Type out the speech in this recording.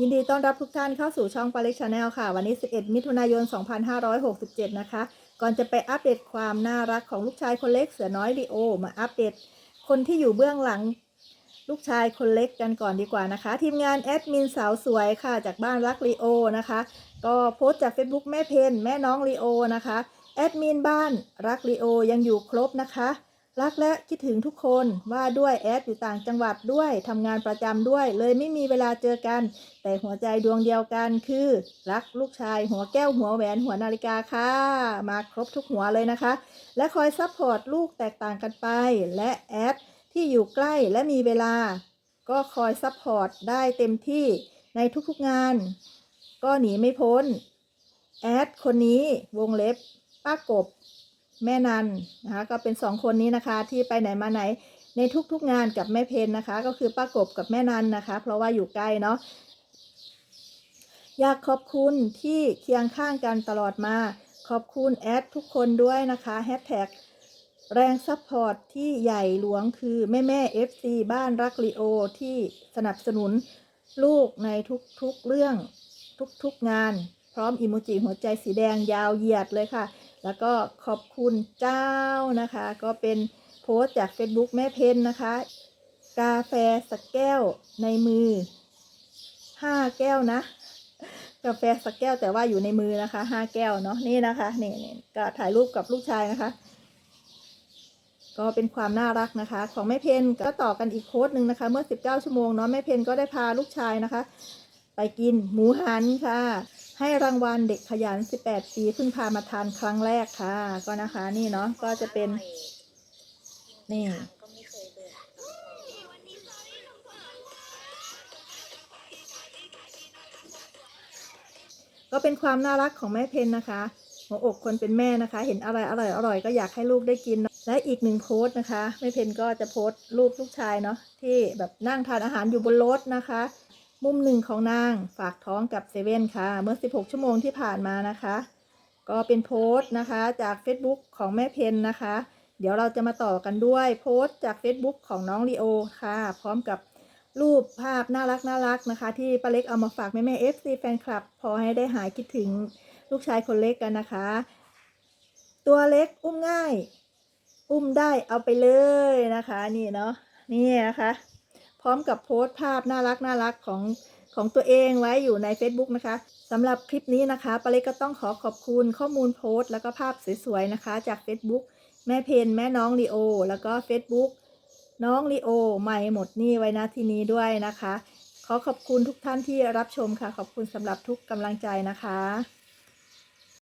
ยินดีต้อนรับทุกท่านเข้าสู่ช่องปาเล็กชาแนลค่ะ วันนี้ 11 มิถุนายน 2567 นะคะ ก่อนจะไปอัปเดตความน่ารักของลูกชายคนเล็กเสือน้อยลีโอ มาอัปเดตคนที่อยู่เบื้องหลังลูกชายคนเล็กกันก่อนดีกว่านะคะ ทีมงานแอดมินสาวสวยค่ะ จากบ้านรักลีโอนะคะ ก็โพสต์จาก Facebook แม่เพนแม่น้องลีโอนะคะแอดมินบ้านรักลีโอยังอยู่ครบนะคะ รักและคิดถึงทุกคนว่าด้วยแอดอยู่ต่างจังหวัดด้วยทำงานประจำด้วย เลยไม่มีเวลาเจอกัน แต่หัวใจดวงเดียวกันคือ รักลูกชาย หัวแก้วหัวแหวนหัวนาฬิกาค่ะ มาครบทุกหัวเลยนะคะ และคอยซัพพอร์ตลูกแตกต่างกันไป และแอดที่อยู่ใกล้และมีเวลา ก็คอยซัพพอร์ตได้เต็มที่ในทุกๆงาน ก็หนีไม่พ้นแอดคนนี้วงเล็บป้ากบ แม่นันนะคะก็เป็นสองคนนี้นะคะที่ไปไหนมาไหนในทุกๆงานกับแม่เพนนะคะ ก็คือป้ากบกับแม่นันนะคะ เพราะว่าอยู่ใกล้เนาะอยากขอบคุณที่เคียงข้างกันตลอดมา ขอบคุณแอดทุกคนด้วยนะคะแฮชแท็กแรงซัพพอร์ตที่ใหญ่หลวงคือแม่แม่ FC บ้านรักลีโอที่สนับสนุนลูกในทุกๆเรื่องทุกๆงาน พร้อมอิโมจิหัวใจสีแดงยาวเหยียดเลยค่ะ แล้วก็ขอบคุณเจ้านะคะ ก็เป็นโพสต์จาก Facebook แม่เพนนะคะ กาแฟสักแก้วในมือ5แก้วนะ กาแฟสักแก้วแต่ว่าอยู่ในมือนะคะ5แก้วเนาะนี่นะคะนี่นี่ก็ถ่ายรูปกับลูกชายนะคะ ก็เป็นความน่ารักนะคะ ของแม่เพนก็ต่อกันอีกโค้ดหนึ่งนะคะ เมื่อ 19 ชั่วโมงเนาะแม่เพนก็ได้พาลูกชายนะคะ ไปกินหมูหันค่ะ ให้รางวัลเด็กขยัน 18 ปีเพิ่งพามาทานครั้งแรกค่ะ ก็นะคะ นี่เนาะก็จะเป็น นี่ ก็ไม่เคยเบื่อก็เป็นความน่ารักของแม่เพนนะคะ หัวอกคนเป็นแม่นะคะ เห็นอะไรอร่อยอร่อยก็อยากให้ลูกได้กิน และอีกหนึ่งโพสต์นะคะ แม่เพนก็จะโพสต์รูปลูกชายเนาะที่แบบนั่งทานอาหารอยู่บนรถนะคะ มุมหนึ่งของนางฝากท้องกับเซเว่นค่ะ เมื่อ 16 ชั่วโมงที่ผ่านมานะคะ ก็เป็นโพสต์นะคะจาก Facebook ของแม่เพนนะคะ เดี๋ยวเราจะมาต่อกันด้วยโพสต์จาก Facebook ของน้องลีโอค่ะ พร้อมกับรูปภาพน่ารักน่ารักนะคะ ที่ป้าเล็กเอามาฝากแม่แม่เอฟซีแฟนคลับ พอให้ได้หายคิดถึงลูกชายคนเล็กกันนะคะ ตัวเล็กอุ้มง่าย อุ้มได้เอาไปเลยนะคะ นี่เนาะนี่นะคะ ร้อมกับโพสต์ภาพน่ารักน่ารักของของตัวเองไว้อยู่ใน Facebook นะคะสำหรับคลิปนี้นะคะปาเล็กก็ต้องขอขอบคุณข้อมูลโพสต์ แล้วก็ภาพสวยๆนะคะ จาก Facebook แม่เพนแม่น้องลีโอ แล้วก็ Facebook น้องลีโอใหม่หมดนี่ไว้นะที่นี้ด้วยนะคะ ขอขอบคุณทุกท่านที่รับชมค่ะ ขอบคุณสำหรับทุกกำลังใจนะคะ